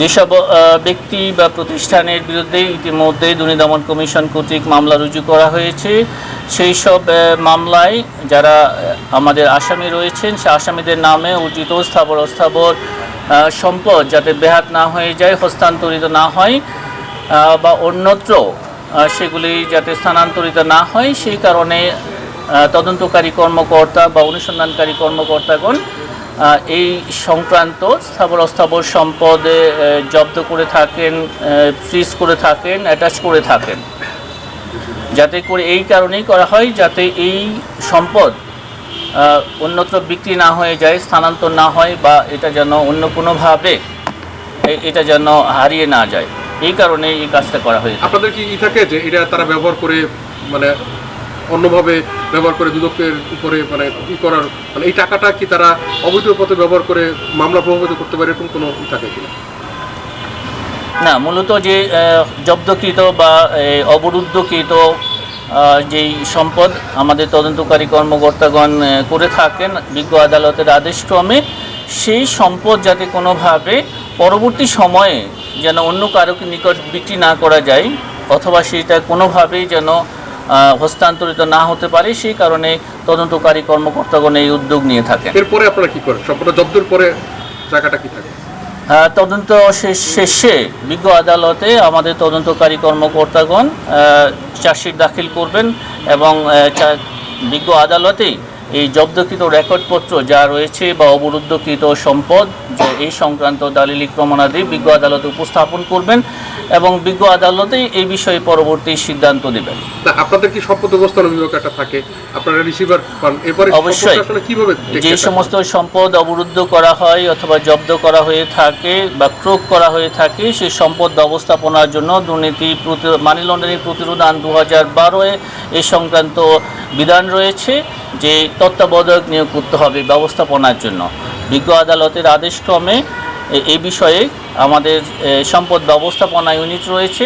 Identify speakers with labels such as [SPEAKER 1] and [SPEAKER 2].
[SPEAKER 1] যেসব ব্যক্তি বা প্রতিষ্ঠানের বিরুদ্ধে ইতিমধ্যে দুর্নীতি দমন কমিশন কর্তৃক মামলা রুজু করা হয়েছে, সেই সব মামলায় যারা আমাদের আসামি রয়েছেন, সে আসামিদের নামে অর্জিত স্থাবর অস্থাবর সম্পদ যাতে বেহাত না হয়ে যায়, হস্তান্তরিত না হয় বা অন্যত্র সেগুলি যাতে স্থানান্তরিত না হয়, সেই কারণে তদন্তকারী কর্মকর্তা বা অনুসন্ধানকারী কর্মকর্তাগণ এই সংক্রান্ত স্থাবর অস্থাবর সম্পদে জব্দ করে থাকেন ফ্রিজ করে থাকেন অ্যাটাচ করে থাকেন। যাতে করে এই কারণেই করা হয় যাতে এই সম্পদ অন্যত্র বিক্রি না হয়ে যায়, স্থানান্তর না হয় বা এটা যেন অন্য কোনোভাবে এটা যেন হারিয়ে না যায়। এই কারণে এই কাজটা করা হয়েছে।
[SPEAKER 2] আপনাদের কি থাকে যে এটা তারা ব্যবহার করে মানে অন্যভাবে ব্যবহার করে দুদকের উপরে মানে ই করার মানে এই টাকাটা কি তারা অবৈধ পথে ব্যবহার করে মামলা প্রভাবিত করতে পারে এরকম কোনো থাকে কিনা?
[SPEAKER 1] না, মূলত যে জব্দকৃত বা অবরুদ্ধকৃত যেই সম্পদ আমাদের তদন্তকারী কর্মকর্তাগণ করে থাকেন বিজ্ঞ আদালতের আদেশক্রমে, সেই সম্পদ যাতে কোনোভাবে পরবর্তী সময়ে যেন অন্য কারও নিকট বিক্রি না করা যায়, অথবা সেটা কোনোভাবেই যেন হস্তান্তরিত না হতে পারে সেই কারণে তদন্তকারী কর্মকর্তাগণ এই উদ্যোগ নিয়ে থাকেন।
[SPEAKER 2] এরপরে আপনারা কি করেন? সম্পূর্ণ জব্দের পরে জায়গাটা কি থাকে?
[SPEAKER 1] তদন্ত শেষ- শেষে বিজ্ঞ আদালতে আমাদের তদন্তকারী কর্মকর্তাগণ চার্জশিট দাখিল করবেন এবং বিজ্ঞ আদালতেই এই জব্দকৃত রেকর্ডপত্র যা রয়েছে বা অবরুদ্ধকৃত সম্পদ যে এই সংক্রান্ত দালিলিক প্রমাণাদি বিজ্ঞ আদালতে উপস্থাপন করবেন। এবং বিজ্ঞ আদালতেই এই বিষয়ে পরবর্তী সিদ্ধান্ত দেবেন
[SPEAKER 2] আপনাদের কি সম্পদ ব্যবস্থাপনা থাকে? আপনারা রিসিভার পান। এরপরে
[SPEAKER 1] অবশ্যই।
[SPEAKER 2] কীভাবে
[SPEAKER 1] যে সমস্ত সম্পদ অবরুদ্ধ করা হয় অথবা জব্দ করা হয়ে থাকে বা ক্রোক করা হয়ে থাকে সেই সম্পদ ব্যবস্থাপনার জন্য দুর্নীতি প্রতি- মানি লন্ডারিং প্রতিরোধ আইন দু হাজার বারোয় এ সংক্রান্ত বিধান রয়েছে যে তত্ত্বাবধায়ক নিয়োগ করতে হবে ব্যবস্থাপনার জন্য। বিজ্ঞ আদালতের আদেশক্রমে এ- বিষয়ে আমাদের সম্পদ ব্যবস্থাপনা ইউনিট রয়েছে।